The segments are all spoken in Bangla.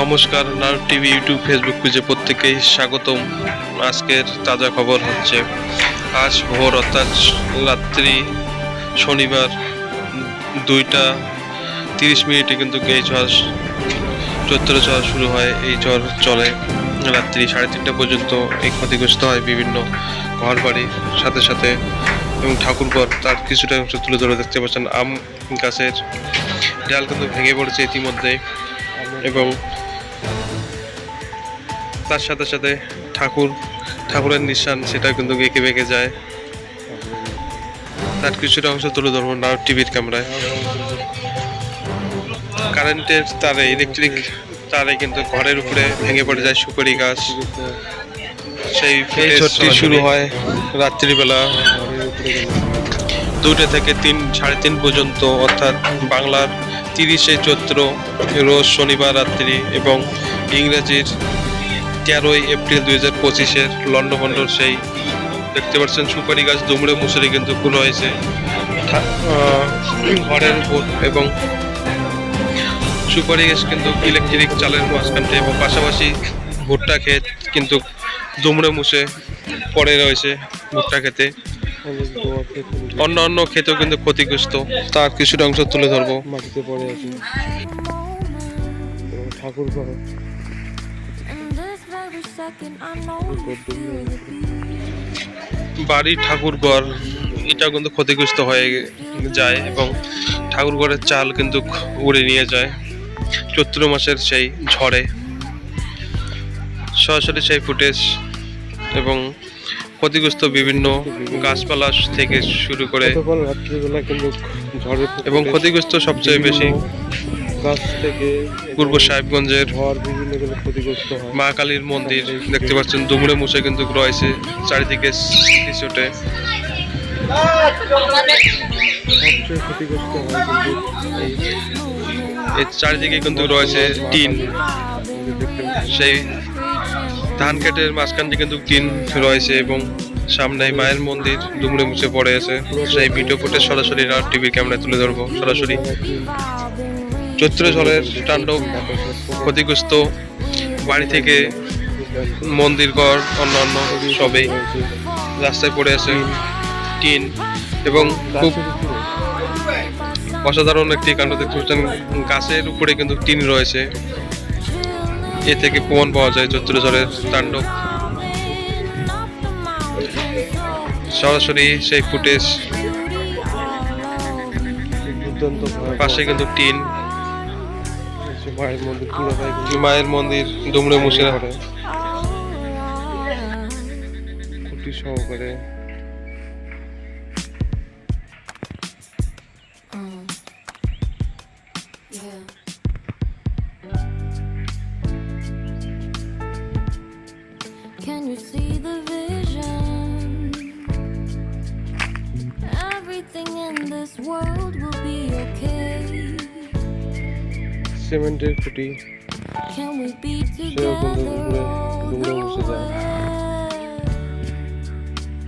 নমস্কার নার টিভি, ইউটিউব, ফেসবুক পেজে প্রত্যেকেই স্বাগতম। আজকের তাজা খবর হচ্ছে, আজ ভোর অর্থাৎ রাত্রি শনিবার দুইটা তিরিশ মিনিটে কিন্তু এই ঝড় চৈত্র ঝড় শুরু হয়, এই ঝড় চলে। রাত্রি সাড়ে তিনটা পর্যন্ত এই ক্ষতিগ্রস্ত হয় বিভিন্ন ঘর বাড়ির সাথে সাথে এবং ঠাকুরঘর, তার কিছুটা অংশ তুলে ধরে দেখতে পাচ্ছেন আম গাছের ডাল কিন্তু ভেঙে পড়েছে ইতিমধ্যে এবং তার সাথে সাথে ঠাকুর ঠাকুরের নিশান সেটা কিন্তু এঁকে বেঁকে যায়। তার কিছুটা অংশ তুলে ধরবো না টিভির ক্যামেরায়। কারেন্টের তারে ইলেকট্রিক তারে কিন্তু ঘরের উপরে ভেঙে পড়ে যায় সুপারি গাছ। সেই ঝড়টি শুরু হয় রাত্রিবেলা দুটো থেকে তিন সাড়ে তিন পর্যন্ত অর্থাৎ বাংলার তিরিশে চৈত্র, রোজ শনিবার রাত্রি এবং ইংরেজির তেরোই এপ্রিল দুই হাজার পঁচিশের লন্ডভন্ডর সেই দেখতে পাচ্ছেন সুপারি গাছ দুমড়ে মুসুরি কিন্তু ফুল হয়েছে। ঘরের উপর এবং সুপারি গাছ কিন্তু ইলেকট্রিক চালের মাঝখানটা এবং পাশাপাশি ভুট্টা ক্ষেত কিন্তু দুমড়ে মুছে পড়ে রয়েছে ভুট্টা খেতে অন্য অন্য ক্ষেতেও কিন্তু ক্ষতিগ্রস্ত। তার কিছুটা অংশ তুলে ধরবো। মাটিতে পড়ে আছে। ঠাকুর ঘর। And this very second, I know you feel the beat. বাড়ি ঠাকুরঘর এটাও কিন্তু ক্ষতিগ্রস্ত হয়ে যায় এবং ঠাকুরঘরের চাল কিন্তু উড়ে নিয়ে যায়। চৈত্র মাসের সেই ঝড়ে। সরাসরি সেই ফুটেজ এবং ক্ষতিগ্রস্ত বিভিন্ন গাছপালা থেকে শুরু করে এবং ক্ষতিগ্রস্ত সবচেয়ে বেশি পূর্ব সাহেবগঞ্জের মা কালীর মন্দির দেখতে পাচ্ছেন দুমড়ে মুছে কিন্তু রয়েছে চারিদিকে রিসোর্টে চারিদিকে কিন্তু রয়েছে টিন। সেই ধান খেতের মাঝখানটি কিন্তু টিন রয়েছে এবং সামনে মায়ের মন্দির দুমড়ে মুছে পড়ে আছে। সেই ভিডিও ফুটে সরাসরি টিভির ক্যামেরায় তুলে ধরবো। সরাসরি চৈত্র জলের তাণ্ডব ক্ষতিগ্রস্ত বাড়ি থেকে মন্দির ঘর, অন্যান্য সবেই রাস্তায় পড়ে আছে টিন এবং খুব অসাধারণ একটি কাণ্ড দেখতে পাচ্ছেন গাছের উপরে কিন্তু টিন রয়েছে। এ থেকে প্রমাণ পাওয়া যায় চৈত্র ঝড়ের তাণ্ডব। সরাসরি সেই ফুটেজ। পাশে কিন্তু টিন। মায়ের মন্দির দুমড়ে মুছে খুঁটি সহকারে। Can সিমেন্টের খুঁটি Can we be সেও কিন্তু together উপরে all দুমড়ে the যায়?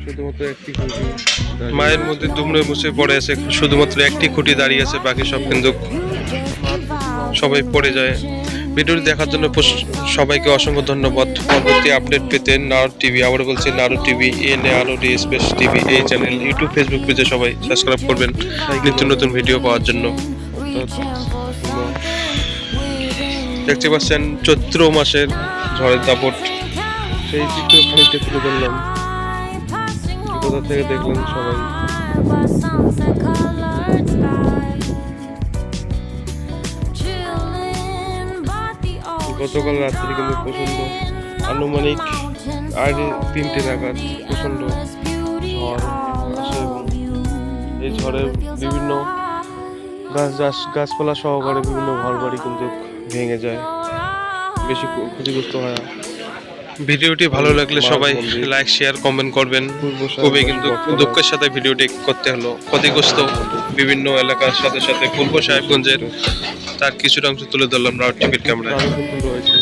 শুধুমাত্র একটি খুঁটি মায়ের মধ্যে দুমড়ে মুছে পড়ে আছে শুধুমাত্র একটি খুঁটি দাঁড়িয়ে আছে বাকি সব কিন্তু সবাই পড়ে যায়। ভিডিওটি দেখার জন্য সবাইকে অসংখ্য ধন্যবাদ। পরবর্তী আপডেট পেতে নারো টিভি আবার বলছি নারো টিভি এন আলো ডি স্পেস টিভি, এই চ্যানেল, ইউটিউব, ফেসবুক পেজে সবাই সাবস্ক্রাইব করবেন নিত্য নতুন ভিডিও পাওয়ার জন্য। দেখতে পাচ্ছেন চৈত্র মাসের ঝড়ের দাপট। সেই চিত্র খানিকটা তুলে ধরলাম। কোথা থেকে দেখলেন সবাই? গতকাল রাত্রে কিন্তু প্রচণ্ড আনুমানিক আড়ে তিনটে নাগাদ প্রচণ্ড ঝড় আসে এবং এই ঝড়ের বিভিন্ন গাছ গাছ গাছপালা সহকারে বিভিন্ন ঘর বাড়ি কিন্তু ভেঙে যায়। বেশি ক্ষতিগ্রস্ত হয়। ভিডিওটি ভালো লাগলে সবাই লাইক শেয়ার কমেন্ট করবেন। খুবই কিন্তু দুঃখের সাথে ভিডিওটি করতে হলো। ক্ষতিগ্রস্ত বিভিন্ন এলাকার সাথে সাথে পূর্ব সাহেবগঞ্জের তার কিছুটা অংশ তুলে ধরলাম রাউট টিভির ক্যামেরায় ডুম কিন্তু রয়েছে